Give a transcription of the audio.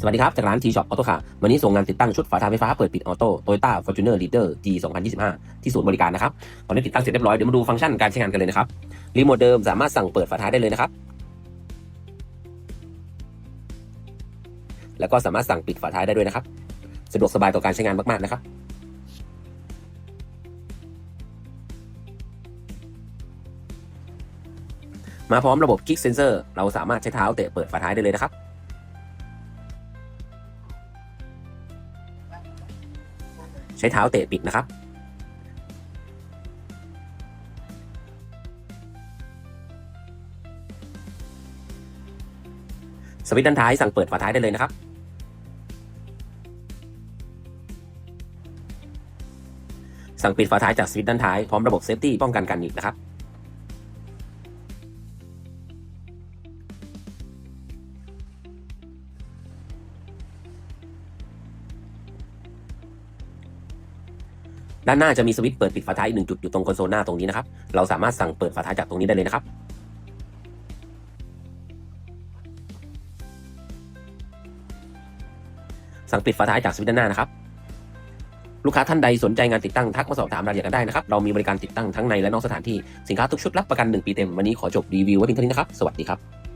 สวัสดีครับ จากร้าน T-Shop Auto Car วันนี้ส่งงานติดตั้งชุดฝาท้ายไฟฟ้าเปิดปิดออโต้ Toyota Fortuner Leader G 2025 ที่ศูนย์บริการนะครับ ตอนนี้ติดตั้งเสร็จเรียบร้อย เดี๋ยวมาดูฟังก์ชันการใช้งานกันเลยนะครับ รีโมทเดิมสามารถสั่งเปิดฝาท้ายได้เลยนะครับ แล้วก็สามารถสั่งปิดฝาท้ายได้ด้วยนะครับ สะดวกสบายต่อการใช้งานมากๆนะครับมาพร้อมระบบ Kick Sensor เราสามารถใช้เท้าเตะเปิดฝาท้ายได้เลยนะครับ ใช้เท้าเตะปิดนะครับ สวิตช์ด้านท้ายสั่งเปิดฝาท้ายได้เลยนะครับสั่งปิดฝาท้ายจากสวิตช์ด้านท้ายพร้อมระบบเซฟตี้ป้องกันการหนีบนะครับ ด้านหน้าจะมีสวิตช์เปิดปิดฝาท้ายอีกหนึ่งจุดอยู่ตรงคอนโซลหน้าตรงนี้นะครับ เราสามารถสั่งเปิดฝาท้ายจากตรงนี้ได้เลยนะครับ สั่งปิดฝาท้ายจากสวิตช์ด้านหน้านะครับ ลูกค้าท่านใดสนใจงานติดตั้งทักมาสอบถามรายละเอียดกันได้นะครับ เรามีบริการติดตั้งทั้งในและนอกสถานที่ สินค้าทุกชุดรับประกัน 1 ปีเต็ม วันนี้ขอจบรีวิวไว้เพียงเท่านี้นะครับ สวัสดีครับ